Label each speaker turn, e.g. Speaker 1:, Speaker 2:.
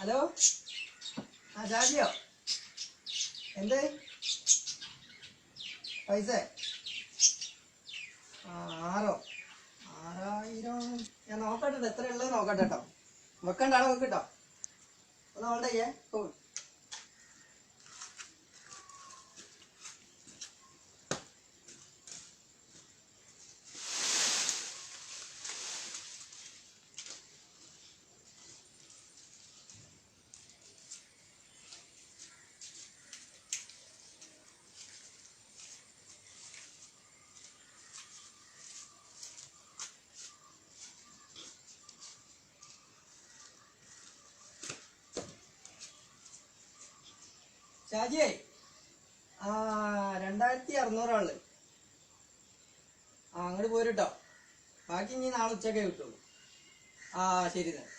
Speaker 1: Hello? ആ ഷാജിയോ എന്ത്? പൈസ? ആറോ. ആറായിരം. ഞാൻ നോക്കട്ടെ എത്ര ഉള്ളത് നോക്കട്ടെ കേട്ടോ. വെക്കണ്ടാണോ വെക്കട്ടോ ഒന്ന് ഹോൾഡ് ചെയ്യേ. ഷാജിയേ ആ രണ്ടായിരത്തി അറുന്നൂറാൾ ആ അങ്ങോട്ട് പോരുട്ടോ ബാക്കി ഇനി നാളെ ഉച്ചക്കേ കിട്ടുള്ളൂ. ആ ശരി തന്നെ